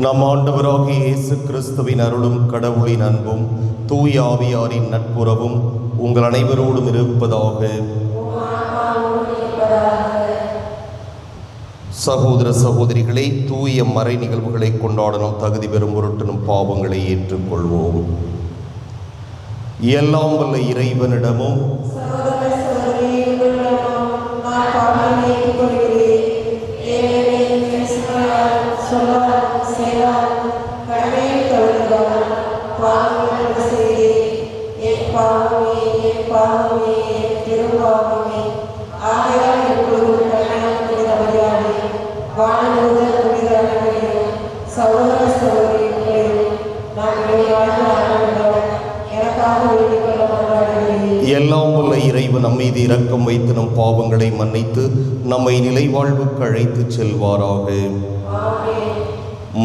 நம் ஆண்டவராகிய இயேசு கிறிஸ்துவின் அருளும் கடவுளின் அன்பும் தூய் ஆவியாரின் நட்புறவும் உங்கள் அனைவரோடும் இருப்பதாக. சகோதர சகோதரிகளை தூய மறை நிகழ்வுகளை கொண்டாடணும் தகுதி பெறும் பொருட்டனும் பாவங்களை ஏற்றுக்கொள்வோம். எல்லாம் வல்ல இறைவனிடமும் சகோதர சகோதரிகளையும் எனக்காக வேண்டிக் கொள்ள எல்லாம் உள்ள இறைவு நம் மீது இரக்கம் வைத்து நம் பாவங்களை மன்னித்து நம்மை நிலைவாழ்வுக்கு அழைத்து செல்வாராக.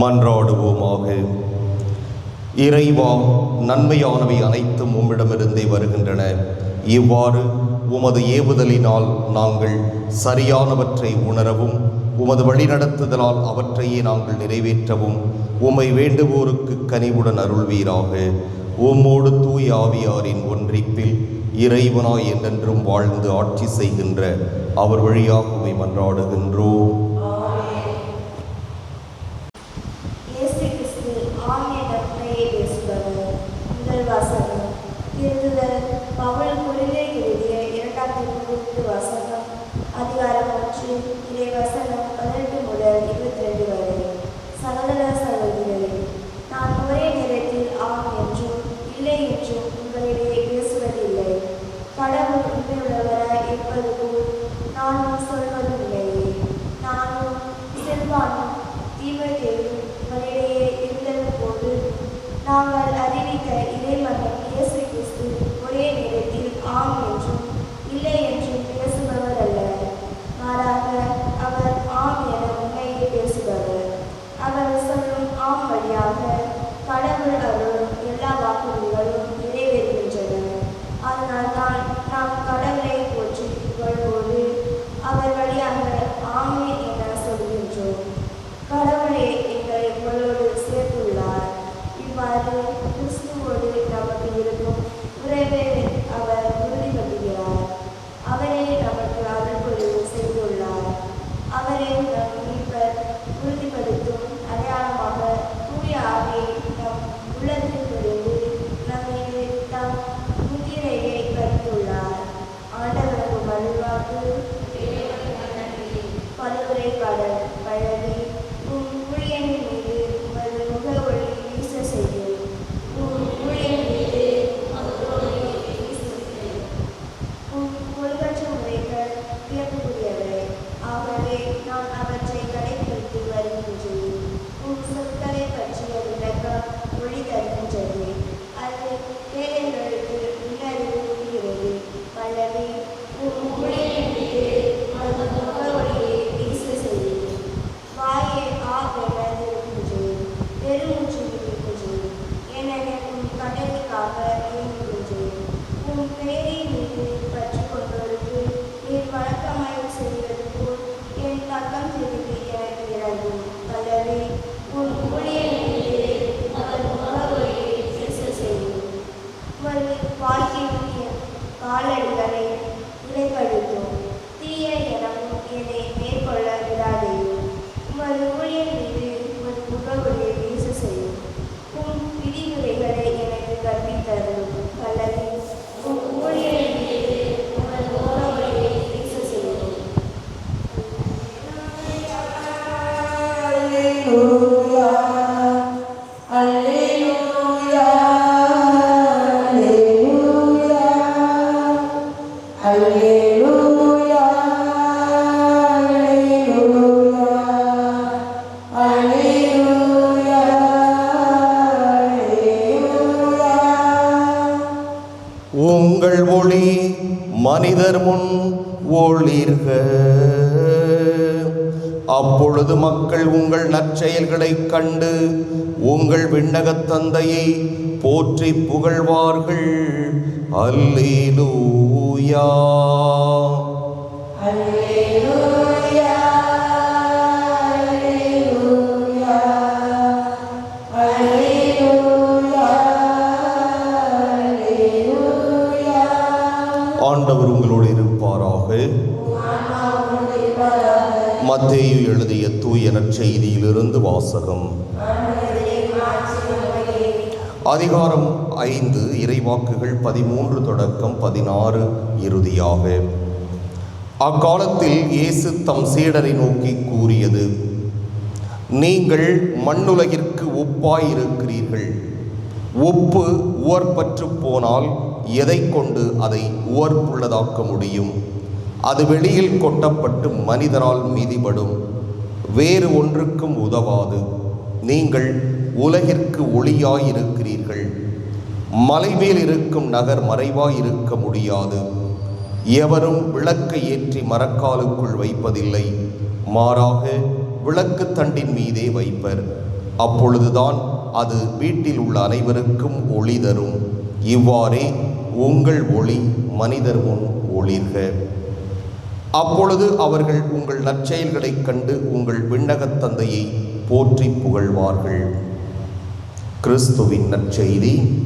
மன்றாடுவோமாக. இறைவா நன்மையானவை அனைத்தும் உம்மிடமிருந்தே வருகின்றன. இவ்வாறு உமது ஏவுதலினால் நாங்கள் சரியானவற்றை உணரவும் உமது வழிநடத்துதலால் அவற்றையே நாங்கள் நிறைவேற்றவும். உம்மை வேண்டுவோருக்கு கனிவுடன் அருள்வீராக. உம்மோடு தூய் ஆவியாரின் ஒன்றிப்பில் இறைவனாய் என்றென்றும் வாழ்ந்து ஆட்சி செய்கின்ற அவர் வழியாக உமை மன்றாடுகின்றோம். நாங்கள் கண்டு உங்கள் விண்ணகத் தந்தையை போற்றி புகழ்வார்கள். அல்லேலூயா. ஆண்டவர் உங்களோடு இருப்பாராக. மத்தேயு எழுதிய தூய நற்செய்தியிலிருந்து வாசகம். அதிகாரம் ஐந்து இறைவாக்குகள் பதிமூன்று தொடக்கம் பதினாறு இறுதியாக. அக்காலத்தில் இயேசு தம் சீடரை நோக்கி கூறியது நீங்கள் மண்ணுலகிற்கு உப்பாயிருக்கிறீர்கள் உப்பு உவர்பற்று போனால் எதை கொண்டு அதை உவர்ப்புள்ளதாக்க முடியும்? அது வெளியில் கொட்டப்பட்டு மனிதரால் மீதிபடும். வேறு ஒன்றுக்கும் உதவாது. நீங்கள் உலகிற்கு ஒளியாயிருக்கிறீர்கள். மலைமேல் இருக்கும் நகர் மறைவாயிருக்க முடியாது. எவரும் விளக்கை ஏற்றி மரக்காலுக்குள் வைப்பதில்லை. மாறாக விளக்கு தண்டின் மீதே வைப்பர். அப்பொழுதுதான் அது வீட்டில் உள்ள அனைவருக்கும் ஒளி தரும். இவ்வாறே உங்கள் ஒளி மனிதர் முன் ஒளிர்க. அப்பொழுது அவர்கள் உங்கள் நற்செயல்களைக் கண்டு உங்கள் விண்ணகத் தந்தையை போற்றி புகழ்வார்கள். கிறிஸ்துவின் நற்செய்தி.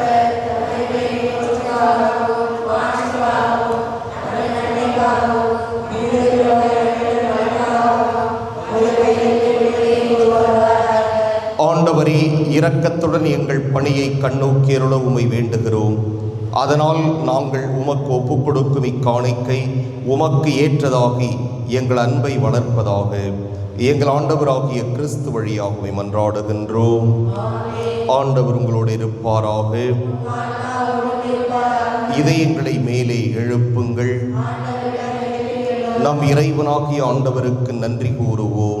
இரக்கத்துடன் எங்கள் பணியை கண்ணோக்கியருள உமை வேண்டுகிறோம். அதனால் நாங்கள் உமக்கு ஒப்பு கொடுக்கும் இக்காணிக்கை உமக்கு ஏற்றதாகி எங்கள் அன்பை வளர்ப்பதாக எங்கள் ஆண்டவராகிய கிறிஸ்து வழியாகவே மன்றாடுகின்றோம். ஆண்டவர் உங்களோடு இருப்பாராக. இதயங்களை மேலே எழுப்புங்கள். நம் இறைவனாகிய ஆண்டவருக்கு நன்றி கூறுவோம்.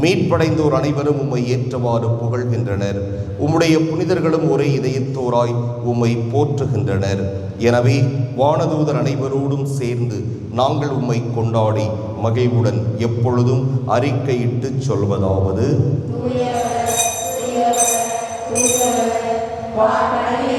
மீட்படைந்தோர் அனைவரும் உம்மை ஏற்றவாறு புகழ்கின்றனர் உம்முடைய புனிதர்களும் ஒரே இதயத்தோராய் உம்மை போற்றுகின்றனர் எனவே வானதூதர் அனைவரோடும் சேர்ந்து நாங்கள் உம்மை கொண்டாடி மகிழ்வுடன் எப்பொழுதும் அறிக்கையிட்டு சொல்வதாவது உன்னதங்களிலே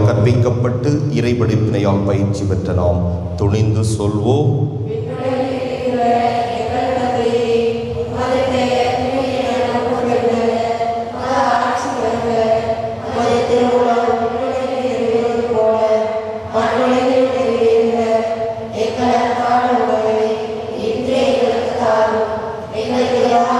மீட்பரின் கட்டளையால் கற்பிக்கப்பட்டு இறைபடிப்பினையால் பயிற்சி பெற்ற நாம் துணிந்து சொல்வோம் Yeah.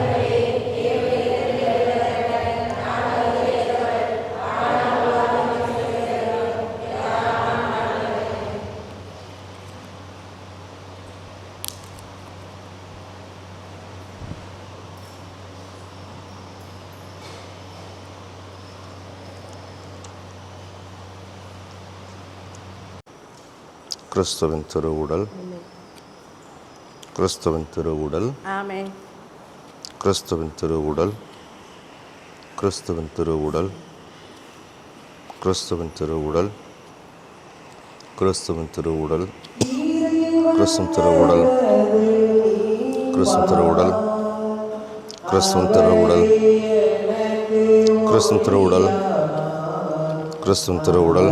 கிறிஸ்துவின் திருவுடல் கிறிஸ்துவின் திருவுடல் கிறிஸ்துவின் திருவுடல் கிறிஸ்துவின் திருவுடல் கிறிஸ்துவின் திருவுடல் கிறிஸ்துவின் திருவுடல் கிறிஸ்துவ திருவுடல் கிறிஸ்துவ திருவுடல் கிறிஸ்துவ திருவுடல் கிறிஸ்துவ திருவுடல் கிறிஸ்துவ திருவுடல்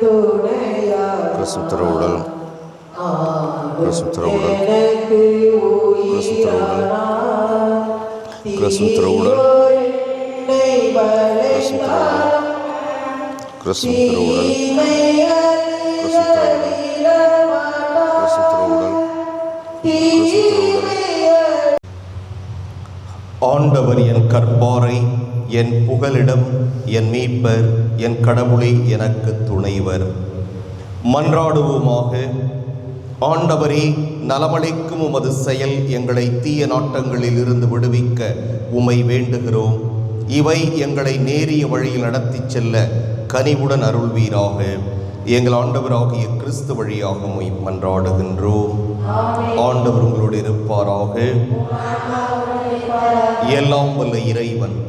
பிரசுத்திர உடல். பிரசுத்திர உடல். பிரசுத்திர உடல். பிரசுத்திர உடல். பிரசுத்திர உடல். கிறிஸ்துத்திர உடல். கிறிஸ்துத்திர உடல். கிறிஸ்துத்திர ஆண்டவர் என் கற்பாரை என் புகலிடம் என் மீட்பர் என் கடவுளே எனக்கு துணைவர். மன்றாடுவோமாக. ஆண்டவரே நலமளிக்கும் உமது செயல் எங்களை தீய நாட்டங்களில் இருந்து விடுவிக்க உமை வேண்டுகிறோம். இவை எங்களை நேரிய வழியில் நடத்திச் செல்ல கனிவுடன் அருள்வீராக. எங்கள் ஆண்டவராகிய கிறிஸ்து வழியாக மன்றாடுகின்றோம். ஆண்டவர் உங்களோடு இருப்பாராக. எல்லாம் வல்ல இறைவன்